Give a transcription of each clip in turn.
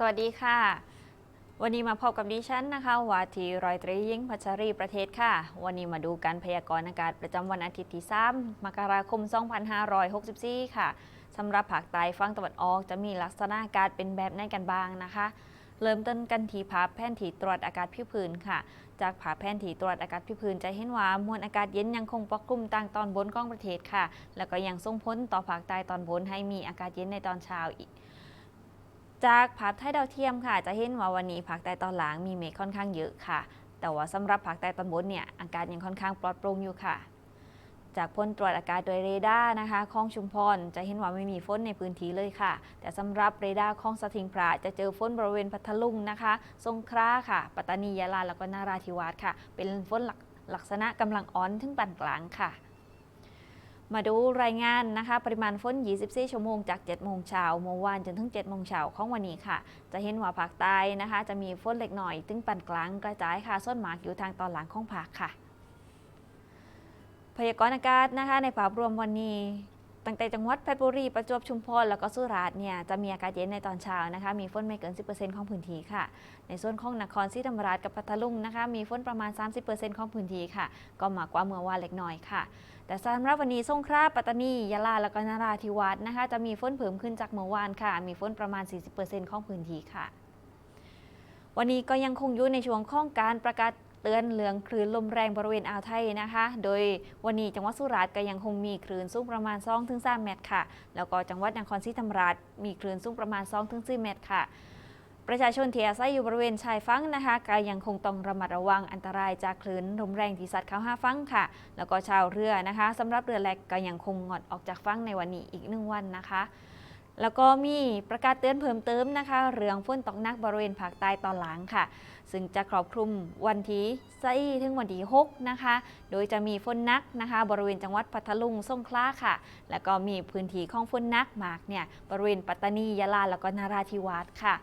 สวัสดีค่ะ วันนี้มาพบกับดิฉันนะคะวาทีรอยตรียิ่งพัชรีประเทศค่ะ วันนี้มาดูการพยากรณ์อากาศประจำวันอาทิตย์ที่3มกราคม 2564 ค่ะสำหรับภาคใต้ฝั่งตะวันออกจะมีลักษณะอากาศเป็นแบบไหนกันบ้างนะคะ เริ่มต้นกันที่ภาพแผนที่ตรวจอากาศผิพื้นค่ะ จากภาพแผนที่ตรวจอากาศผิพื้นจะเห็นว่ามวลอากาศเย็นยังคงปกคลุมต่างตอนบนของประเทศค่ะ แล้วก็ยังส่งผลต่อภาคใต้ตอนบนให้มีอากาศเย็นในตอนเช้าอีก จากภาพถ่ายดาวเทียมค่ะ จะเห็นว่าวันนี้ภาคใต้ตอนหลังมีเมฆค่อนข้างเยอะค่ะ แต่ว่าสำหรับภาคใต้ตอนบนเนี่ยอากาศยังค่อนข้างปลอดโปร่งอยู่ค่ะ จากผลตรวจอากาศโดยเรดาร์นะคะของชุมพรจะเห็นว่าไม่มีฝนในพื้นที่เลยค่ะ แต่สำหรับเรดาร์ของสถิงพระจะเจอฝนบริเวณพัทลุงนะคะสงขลาค่ะ ปัตตานียะลาแล้วก็นาราธิวาสค่ะ เป็นฝนลักลักษณะกำลังอ่อนถึงปานกลางค่ะ มาดูรายงานนะคะปริมาณฝน 24 ชั่วโมงจาก 7 โมงเช้าเมื่อวานจนถึง 7 โมงเช้าของวันนี้ค่ะ จะเห็นว่าภาคใต้นะคะ จะมีฝนเล็กหน่อย ถึงปานกลางกระจายค่ะส่วนมากอยู่ทางตอนหลังของภาคค่ะ พยากรณ์อากาศนะคะในภาพรวมวันนี้ ตั้งแต่จังหวัดเพชรบุรี ประจวบชุมพร แล้วก็สุราษฎร์เนี่ยจะมีอากาศเย็นในตอนเช้านะคะ มีฝนไม่เกิน 10%ของพื้นที่ค่ะ ในส่วนของนครศรีธรรมราชกับพัทลุงนะคะ มีฝนประมาณ 30%ของพื้นที่ค่ะ ก็มากกว่าเมื่อวานเล็กน้อยค่ะ แต่สำหรับวันนี้สงขลาปัตตานียะลาแล้วก็นราธิวาสนะคะ จะมีฝนเพิ่มขึ้นจากเมื่อวานค่ะ มีฝนประมาณ 40%ของพื้นที่ค่ะ วันนี้ก็ยังคงอยู่ในช่วงของการประกาศ เตือนเหลืองคลื่นลมแรงบริเวณอ่าวไทยนะคะ โดยวันนี้จังหวัดสุราษฎร์ก็ยังคงมีคลื่นสูงประมาณ2-3เมตรค่ะ แล้วก็จังหวัดนครศรีธรรมราชมีคลื่นสูงประมาณ2-4เมตรค่ะ ประชาชนที่อาศัยอยู่บริเวณชายฝั่งนะคะก็ยังคงต้องระมัดระวังอันตรายจากคลื่นลมแรงที่ซัดเข้าหาฝั่งค่ะ แล้วก็ชาวเรือนะคะสำหรับเรือแลกก็ยังคงงดออกจากฝั่งในวันนี้อีกหนึ่งวันนะคะ แล้วก็มีประกาศเตือนเพิ่มเติมนะคะเรื่องฝนตกหนักบริเวณภาคใต้ตอนหลังค่ะ ซึ่งจะครอบคลุมวันที่สี่ถึงวันที่6นะคะ โดยจะมีฝนนักนะคะ บริเวณจังหวัดพัทลุงสงขลาค่ะ แล้วก็มีพื้นที่ของฝนนักมากเนี่ยบริเวณปัตตานียะลาแล้วก็นาราธิวาสค่ะ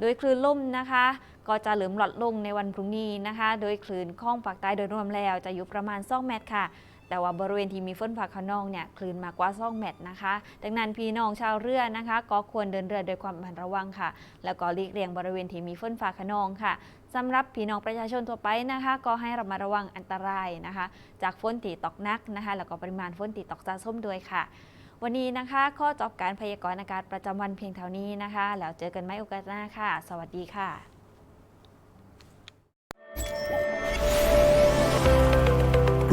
โดยคลื่นลมนะคะ ก็จะเหลือมหลอดลงในวันพรุ่งนี้นะคะ โดยคลื่นข้องภาคใต้โดยรวมแล้วจะอยู่ประมาณ2เมตรค่ะ แต่ว่าบริเวณที่มีฝนฟ้าขนองเนี่ยคลื่นมากกว่า2เมตรนะคะดังนั้นพี่น้องชาวเรือนะคะ ก็ควรเดินเรือโดยความระมัดระวังค่ะ แล้วก็หลีกเลี่ยงบริเวณที่มีฝนฟ้าขนองค่ะสำหรับพี่น้องประชาชนทั่วไปนะคะ ก็ให้ระมัดระวังอันตรายนะคะ จากฝนตีตกนักนะคะ แล้วก็ปริมาณฝนตีตกสะสมด้วยค่ะวันนี้นะคะ ข้อจบการพยากรณ์อากาศประจำวันเพียงเท่านี้นะคะ แล้วเจอกันไหมโอกาสหน้าค่ะ สวัสดีค่ะ